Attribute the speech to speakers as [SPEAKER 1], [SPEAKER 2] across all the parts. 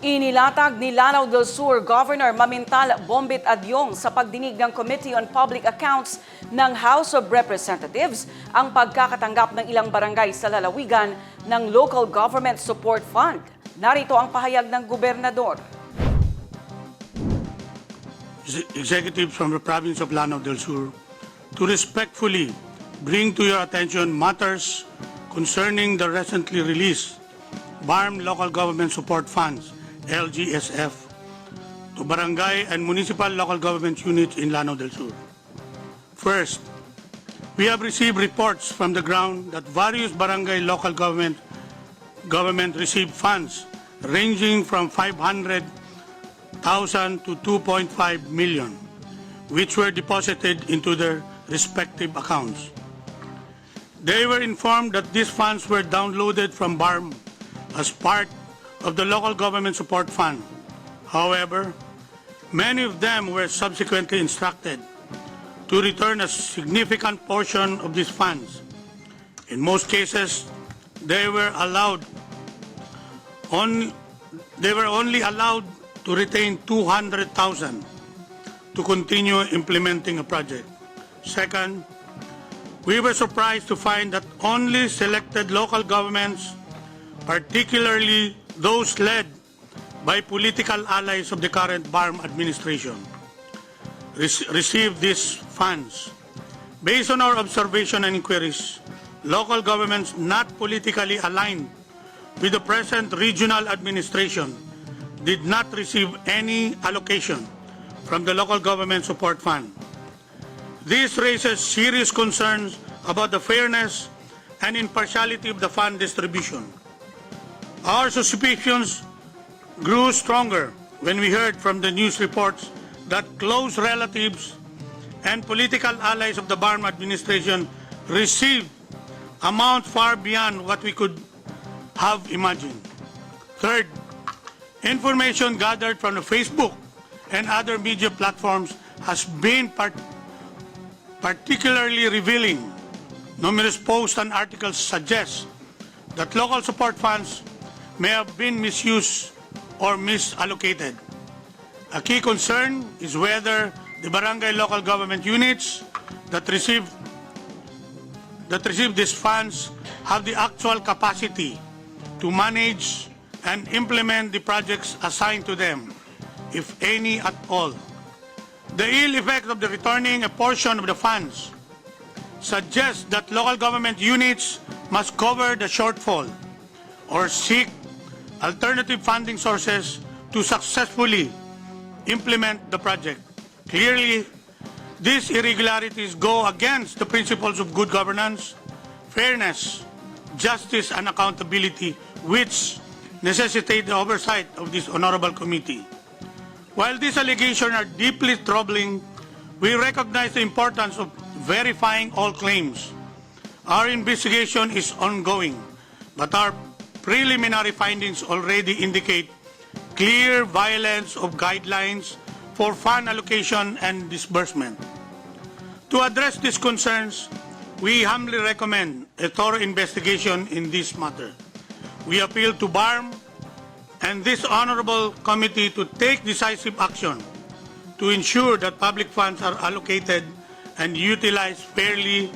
[SPEAKER 1] Inilatag ni Lanao del Sur Governor Mamintal Bombit Adyong sa pagdinig ng Committee on Public Accounts ng House of Representatives ang pagkakatanggap ng ilang barangay sa lalawigan ng Local Government Support Fund. Narito ang pahayag ng gobernador.
[SPEAKER 2] executives from the province of Lanao del Sur to respectfully bring to your attention matters concerning the recently released BARM Local Government Support Funds, LGSF, to barangay and municipal local government units in Lanao del Sur. First, we have received reports from the ground that various barangay local government government received funds ranging from 500,000 to 2.5 million, which were deposited into their respective accounts. They were informed that these funds were downloaded from BARM as part of the local government support fund. However, many of them were subsequently instructed to return a significant portion of these funds. In most cases, they were allowed on, they were only allowed to retain 200,000 to continue implementing a project. Second, we were surprised to find that only selected local governments, particularly those led by political allies of the current BARM administration, rec- received these funds. Based on our observation and inquiries, local governments not politically aligned with the present regional administration did not receive any allocation from the local government support fund. This raises serious concerns about the fairness and impartiality of the fund distribution. Our suspicions grew stronger when we heard from the news reports that close relatives and political allies of the Barm administration received amounts far beyond what we could have imagined. Third, information gathered from the Facebook and other media platforms has been part- particularly revealing. Numerous posts and articles suggest that local support funds may have been misused or misallocated. A key concern is whether the barangay local government units that receive that receive these funds have the actual capacity to manage and implement the projects assigned to them, if any at all. The ill effect of the returning a portion of the funds suggests that local government units must cover the shortfall or seek alternative funding sources to successfully implement the project. Clearly, these irregularities go against the principles of good governance, fairness, justice, and accountability, which necessitate the oversight of this honorable committee. While these allegations are deeply troubling, we recognize the importance of verifying all claims. Our investigation is ongoing, but our preliminary findings already indicate clear violence of guidelines for fund allocation and disbursement. To address these concerns, we humbly recommend a thorough investigation in this matter. We appeal to BARM and this honorable committee to take decisive action to ensure that public funds are allocated and utilized fairly,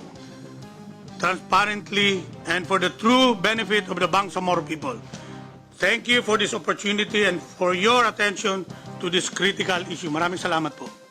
[SPEAKER 2] transparently, and for the true benefit of the Bangsamoro people. Thank you for this opportunity and for your attention to this critical issue. Maraming salamat po.